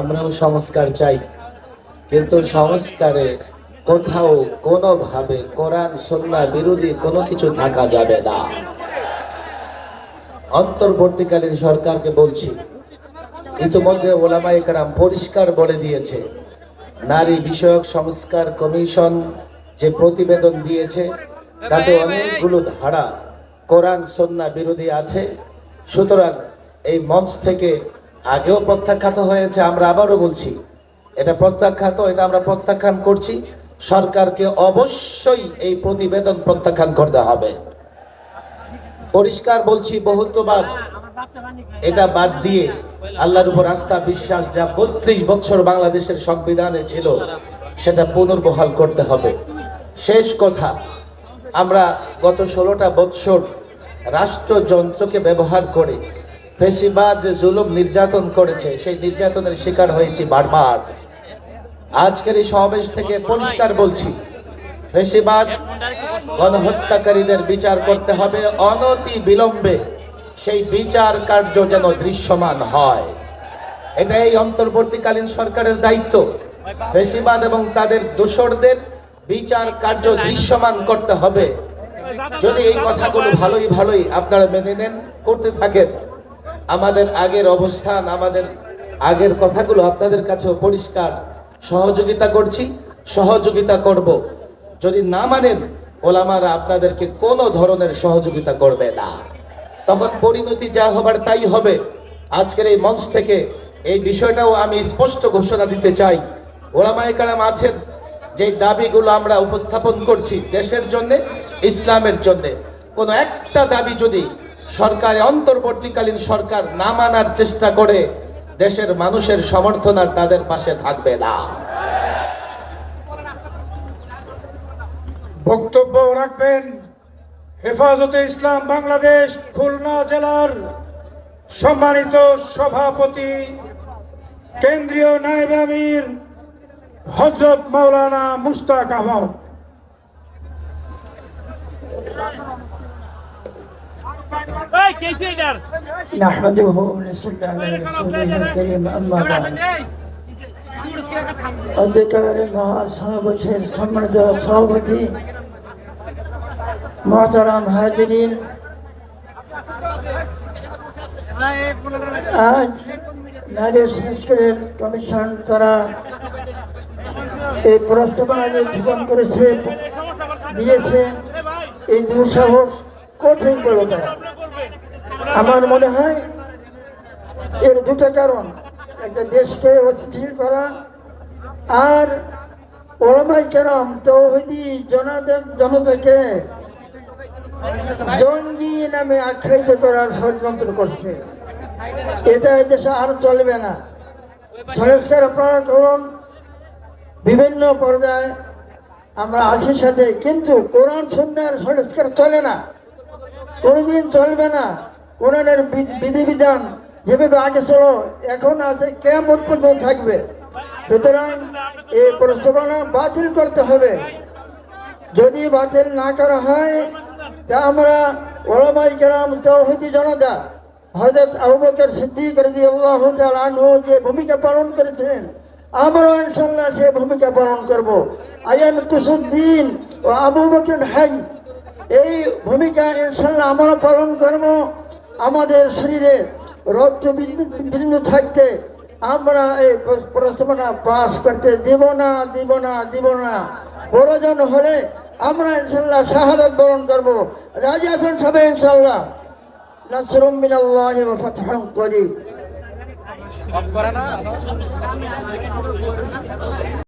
আমরাও সংস্কার চাই। কিন্তু সংস্কারে কোথাও কোনোভাবে কোরআন, সন্না, বিরোধী কোনো কিছু থাকা যাবে না। অন্তর্বর্তীকালীন সরকারকে বলছি, ইতিমধ্যে ওলামা একরাম পরিষ্কার বলে দিয়েছে, নারী বিষয়ক সংস্কার কমিশন যে প্রতিবেদন দিয়েছে, তাতে অনেকগুলো ধারা কোরআন, সন্না, বিরোধী আছে। সুতরাং এই মঞ্চ থেকে আগেও প্রত্যাখ্যাত হয়েছে, আমরা আবারও বলছি, এটা প্রত্যাখ্যাত, এটা আমরা প্রত্যাখ্যান করছি, সরকারকে অবশ্যই এই প্রতিবেদন প্রত্যাখ্যান করতে হবে। পরিষ্কার বলছি, বহুত্ববাদ। এটা বাদ দিয়ে আল্লাহর উপর আস্থা, বিশ্বাস, যা বত্রিশ বছর বাংলাদেশের সংবিধানে ছিল, সেটা পুনর্বহাল করতে হবে। শেষ কথা, আমরা গত ষোলোটা বৎসর রাষ্ট্রযন্ত্রকে ব্যবহার করে ফেসিবাদ যে জুলুম নির্যাতন করেছে। সেই নির্যাতনের শিকার হয়েছি বারবার। আজকের এই সমাবেশ থেকে পরিষ্কার বলছি, ফেসিবাদ, গণহত্যাকারীদের বিচার করতে হবে অনতি বিলম্বে। সেই বিচার কার্য যেন দৃশ্যমান হয়। এটা এই অন্তর্বর্তীকালীন সরকারের দায়িত্ব। ফেসিবাদ এবং তাদের দোসরদের বিচার কার্য দৃশ্যমান করতে হবে। যদি এই কথাগুলো ভালোই ভালোই আপনারা মেনে নেন, করতে থাকেন। আমাদের আগের অবস্থান, আমাদের আগের কথাগুলো আপনাদের কাছেও পরিষ্কার। সহযোগিতা করছি, সহযোগিতা করব। যদি না মানেন, ওলামারা আপনাদেরকে কোনো ধরনের সহযোগিতা করবে না। তখন পরিণতি যা হবার তাই হবে। আজকের এই মঞ্চ থেকে এই বিষয়টাও আমি স্পষ্ট ঘোষণা দিতে চাই। ওলামায় কালাম আছেন, যে দাবিগুলো আমরা উপস্থাপন করছি দেশের জন্য, ইসলামের জন্য। কোনো একটা দাবি যদি সরকার, অন্তর্বর্তীকালীন সরকার না মানার চেষ্টা করে দেশের মানুষের সমর্থন আর তাদের পাশে থাকবে না। বক্তব্য রাখবেন হেফাজতে ইসলাম বাংলাদেশ খুলনা জেলার সম্মানিত সভাপতি কেন্দ্রীয় নায়েব আমির হজরত মাওলানা মুস্তাক আহমদ। نحمده ونصلي على رسوله الكريم أما بعد অধিকার মহাসমাবেশের সম্মানিত সভাপতি মহতারাম হাজিরিন আজ নারী সংস্কারের কমিশন তারা এই প্রস্তাবনা যে উত্থাপন করেছে দিয়েছে এই দুঃসাহস কঠিন বলে তারা। আমার মনে হয় এর দুটো কারণ। একটা দেশকে অস্থির করা আর ওলামাই কেরাম তৌহিদি জনাদের জনতাকে জঙ্গি নামে আখ্যায়িত করার ষড়যন্ত্র করছে। এটা দেশে আর চলবে না। সংস্কার আপনারা করুন বিভিন্ন পর্যায়ে আমরা আছি সাথে, কিন্তু কোরআন সন্ন্যার সংস্কার চলে না। কোনোদিন চলবে না। কোরআনের বিধিবিধান যেভাবে আগে ছিল, এখন আছে কেমন পর্যন্ত থাকবে। সুতরাং এই প্রস্তাবনা বাতিল করতে হবে। যদি বাতিল না করা হয়, তা আমরা ওলামাই গ্রাম তৌহিদি জনতা হজরত আবু বকর সিদ্দিক রাদিয়াল্লাহু তাআলা আনহু যে ভূমিকা পালন করেছিলেন, আমরাও ইনশাল্লাহ সে ভূমিকা পালন করব। আয়ান কুসুদ্দিন ও আবু বকর হাই এই ভূমিকা ইনশাল্লাহ আমরা পালন করব। আমাদের শরীরে রক্ত বিন্দু থাকতে আমরা এই প্রস্তাবনা পাশ করতে দেব না, দিব না দিব না। প্রয়োজন হলে আমরা ইনশাল্লাহ শাহাদাত বরণ করব। রাজি আছেন সবাই ইনশাল্লাহ? নাসরুম মিনাল্লাহি ফাতহুন